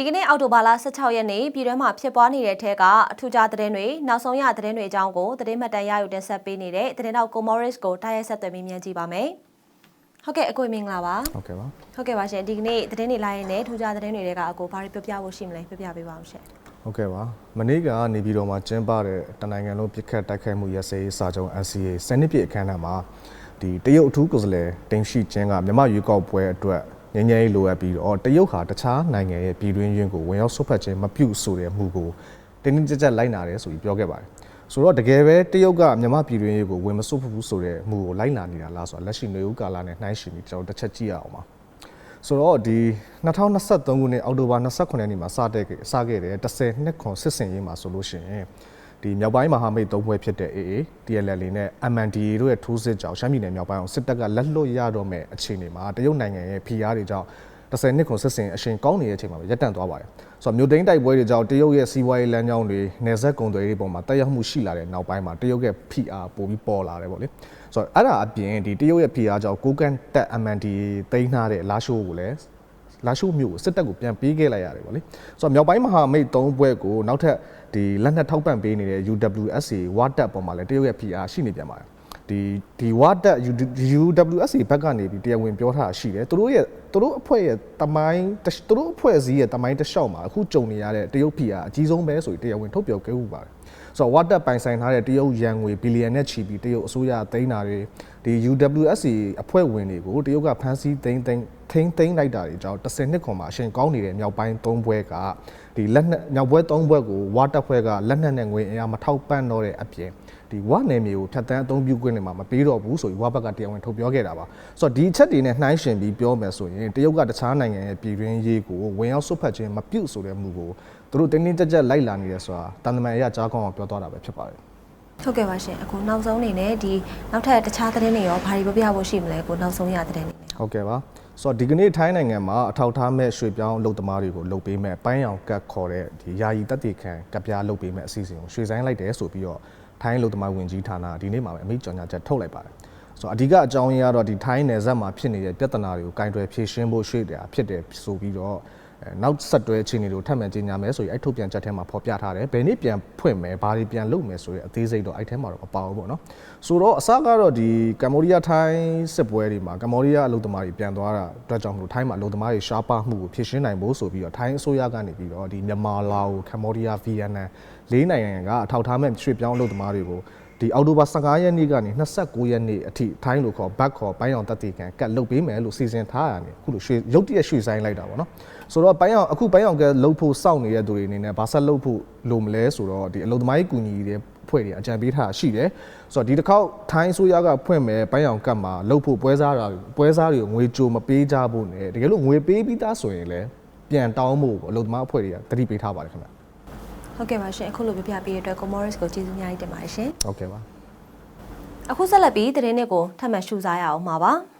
ဒီကနေ့အောက်တိုဘာလ16ရက်နေ့ပြည်တွင်းမှာဖြစ်ပွားနေတဲ့ထဲကအထူးခြားသတင်းတွေနောက်ဆုံးရသတင်းတွေအကြောင်းကိုသတင်းမှတ်တမ်းရယူတင်ဆက်ပေးနေတဲ့သတင်းတောက်ကိုမော်ရစ်ကိုတိုက်ရိုက်ဆက်သွယ်ပြီးမြင်ကြည့်ပါမယ်။ဟုတ်ကဲ့အကိုမင်္ဂလာပါဟုတ်ကဲ့ပါ။ဟုတ်ကဲ့ပါရှင်ဒီကနေ့သတင်းတွေလာရင်လည်းထူးခြားသတင်းတွေကအကိုဘာတွေပြောပြဖို့ရှိမလဲပြောပြပေးပါအောင်ရှင်ဟုတ်ကဲ့ပါမနေ့ကနေပြည်တော်မှာကျင်းပတဲ့တနိုင်ငံလုံးပြစ်ခတ်တိုက်ခိုက်မှုရစရေးစာချုပ် NCA စနစ်ပြည့်အခမ်းအနားမှာဒီတရုတ်အထူးကိုယ်စားလှယ်တင်ရှိချင်းကမြန်မာရွေးကောက်ပွဲအတွက် ငြိမ်းချမ်းရေးလိုအပ်ပြီးတော့တရုတ်ဟာတခြားနိုင်ငံရဲ့ပြည်တွင်းရင်းကိုဝင်ရောက်ဆွတ်ဖက်ခြင်းမပြုဆိုတဲ့မှုကိုတင်းတင်းကြပ်ကြပ်လိုက်နာတယ်ဆိုပြီးပြောခဲ့ပါတယ်ဆိုတော့တကယ်ပဲတရုတ်ကမြန်မာပြည်တွင်းရေးကိုဝင်မဆွတ်ဖက်ဘူးဆိုတဲ့မှုကိုလိုက်နာနေတာလားဆိုတာလက်ရှိနေဦးကာလနဲ့နှိုင်းယှဉ်ပြီးကျွန်တော်တစ်ချက်ကြည့်ရအောင်ပါဆိုတော့ဒီ2023ခုနှစ်အောက်တိုဘာ29ရက်နေ့မှာစတဲ့စခဲ့တဲ့10နှစ်ခွန်စစ်စင်ရေးမှာဆိုလို့ရှိရင် ဒီမြောက်ပိုင်းမဟာမိတ်သုံးဘွဲဖြစ်တဲ့ AA TLL နဲ့ MNDAA တို့ရဲ့ထိုးစစ်ကြောင့်ရှမ်းပြည်နယ်မြောက်ပိုင်းအောင်စစ်တပ်ကလက်လွတ်ရတော့မဲ့အခြေအနေမှာတရုတ်နိုင်ငံရဲ့ဖိအားတွေကြောင့်10နှစ်ခွန်စစ်စင်အရှင်ကောင်းနေတဲ့အချိန်မှာပဲရပ်တန့်သွားပါတယ်။ဆိုတော့မြို့သိမ်းတိုက်ပွဲတွေကြောင့်တရုတ်ရဲ့စီးပွားရေးလမ်းကြောင်းတွေနေဆက်ကုန်သွယ်ရေးပုံမှာတက်ရောက်မှုရှိလာတဲ့နောက်ပိုင်းမှာတရုတ်ရဲ့ဖိအားပိုပြီးပေါ်လာတယ်ပေါ့လေ။ဆိုတော့အဲ့ဒါအပြင်ဒီတရုတ်ရဲ့ဖိအားကြောင့်ကိုကန်တက် MNDAA တိန်းထားတဲ့လာရှိုးကိုလည်းလာရှုမျိုးကိုစစ်တပ်ကိုပြန်ပေးခဲ့လိုက်ရတယ်ဗောလေဆိုတော့မြောက်ပိုင်းမဟာမိတ်၃ဘွဲ့ကိုနောက်ထပ် ဒီလက်နက်ထောက်ပံ့ပေးနေတဲ့ UWSA ဝါတက်ပေါ်မှာလည်းတရုတ်ရဲ့ PR ရှိနေပြန်ပါတယ်ဒီဒီဝါတက် UWSA ဘက်ကနေပြီးတရားဝင်ပြောထားတာရှိတယ်သူတို့ရဲ့သူတို့အဖွဲ့ရဲ့တမိုင်းတစ်သူတို့အဖွဲ့အစည်းရဲ့တမိုင်းတစ်လျှောက်မှာအခုကြုံနေရတဲ့တရုတ် PR အကြီးဆုံးပဲဆိုပြီးတရားဝင်ထုတ်ပြောခဲ့ဥပါတယ်ဆိုတော့ဝါတက်ပိုင်ဆိုင်ထားတဲ့တရုတ်ရန်ငွေဘီလီယံနဲ့ချီပြီးတရုတ်အစိုးရသိမ်းတာတွေဒီ UWSA အဖွဲ့ဝင်တွေကိုတရုတ်ကဖမ်းဆီးသိမ်းသိမ်းထိန်းသိမ်းလိုက်တာတွေကြောင့်10နှစ်ခွန်မှာအရှင်ကောင်းနေတဲ့မြောက်ပိုင်း၃ဘွဲကဒီလက်နက်မြောက်ဘွဲ၃ဘွဲကိုဝါတက်ဖွဲ့ကလက်နက်နဲ့ငွေအင်အားမထောက်ပံ့တော့တဲ့အပြင်ဒီဝနယ်မြေကိုဖြတ်တန်းအသုံးပြုခွင့်တွေမှာမပေးတော့ဘူးဆိုပြီးဝါဘက်ကတရားဝင်ထုတ်ပြောခဲ့တာပါဆိုတော့ဒီအချက်တွေနဲ့နှိုင်းယှဉ်ပြီးပြောမယ်ဆိုရင်တရုတ်ကတခြားနိုင်ငံရဲ့ပြည်တွင်းရေးကိုဝင်ရောက်ဆွတ်ဖက်ခြင်းမပြုတ်ဆိုတဲ့မူကိုသူတို့တင်းတင်းကြပ်ကြပ်လိုက်လာနေတယ်ဆိုတာတန်တမန်အရကြားကောင်းအောင်ပြောသွားတာပဲဖြစ်ပါတယ်။ဟုတ်ကဲ့ပါရှင်အခုနောက်ဆုံးအနေနဲ့ဒီနောက်ထပ်တခြားသတင်းတွေရောဘာတွေပြောပြဖို့ရှိမလဲကိုနောက်ဆုံးရသတင်းတွေနဲ့ဟုတ်ကဲ့ပါဆိုတော့ဒီကနေ့ထိုင်းနိုင်ငံမှာအထောက်ထားမဲ့ရွှေပြောင်းလုပ်သမားတွေကိုလုပ်ပေးမဲ့ပိုင်းအောင်ကတ်ခေါ်တဲ့ဒီယာယီတက်တီခံကပ်ပြားလုပ်ပေးမဲ့အစီအစဉ်ကိုရွှေဆိုင်လိုက်တယ်ဆိုပြီးတော့ထိုင်းလုပ်သမားဝင်ကြီးဌာနဒီနေ့မှာပဲအမိန့်ကြော်ညာချက်ထုတ်လိုက်ပါတယ် ဆိုတော့အဓိကအကြောင်းရင်းကတော့ဒီထိုင်းနယ်စပ်မှာဖြစ်နေတဲ့ပြဿနာတွေကိုကင်တွယ်ဖြေရှင်းဖို့ရွှေ့တယ်ဖြစ်တယ်ဆိုပြီးတော့အဲနောက်ဆက်တွဲအခြေအနေတွေကိုထပ်မံကြီးညာမယ်ဆိုရင်အဲ့ထုတ်ပြန်ချက်ထဲမှာဖော်ပြထားတယ်ဘယ်နေ့ပြန်ဖွင့်မယ်ဘာတွေပြန်လုပ်မယ်ဆိုတဲ့အသေးစိတ်တော့အဲ့ထဲမှာတော့မပါဘူးပေါ့နော်ဆိုတော့အစကတော့ဒီကမ္ဘောဒီးယားထိုင်းစစ်ပွဲတွေမှာကမ္ဘောဒီးယားအလုပ်သမားတွေပြန်သွားတာအတွက်ကြောင့်မလို့ထိုင်းမှာအလုပ်သမားတွေရှားပါမှုကိုဖြေရှင်းနိုင်ဖို့ဆိုပြီးတော့ထိုင်းအစိုးရကနေပြီးတော့ဒီမြန်မာလာအိုကမ္ဘောဒီးယားဗီယက်နမ်လေးနိုင်ငံကအထောက်ထားမဲ့ရွှေ့ပြောင်းအလုပ်သမားတွေကို ဒီအောက်တိုဘာ15ရက်နေ့ကနေ29ရက်နေ့အထိထိုင်းလိုခေါ်ဘတ်ခေါ်ပိုင်းအောင်တက်တီကန်ကတ်လုတ်ပေးမယ်လို့စီစဉ်ထားရတယ်အခုလိုရွှေရုတ်တရက်ရွှေဆိုင်လိုက်တာပေါ့နော်ဆိုတော့ပိုင်းအောင်အခုပိုင်းအောင်ကလုတ်ဖို့စောင့်နေတဲ့သူတွေအနေနဲ့ဘာဆက်လုတ်ဖို့လိုမလဲဆိုတော့ဒီအလုပ်သမားရေးကူညီတဲ့ဖွဲ့တွေအကြံပေးထားတာရှိတယ်ဆိုတော့ဒီတစ်ခေါက်ထိုင်းဆိုရကဖွင့်မယ်ပိုင်းအောင်ကတ်မှာလုတ်ဖို့ပွဲစားတာပွဲစားတွေကိုငွေကြိုမပေးကြဖို့နဲ့တကယ်လို့ငွေပေးပြီးသားဆိုရင်လည်းပြန်တောင်းဖို့ပေါ့အလုပ်သမားအဖွဲ့တွေကတတိပေးထားပါတယ်ခင်ဗျ ဟုတ်ကဲ့ပါရှင်အခုလိုပြပြပေးတဲ့အတွက်ကိုမော်ရစ်ကိုကျေးဇူးအများကြီးတင်ပါတယ်ရှင်ဟုတ်ကဲ့ပါအခုဆက်လက်ပြီးသတင်းတွေကိုထပ်မံရှုစားရအောင်ပါပါ။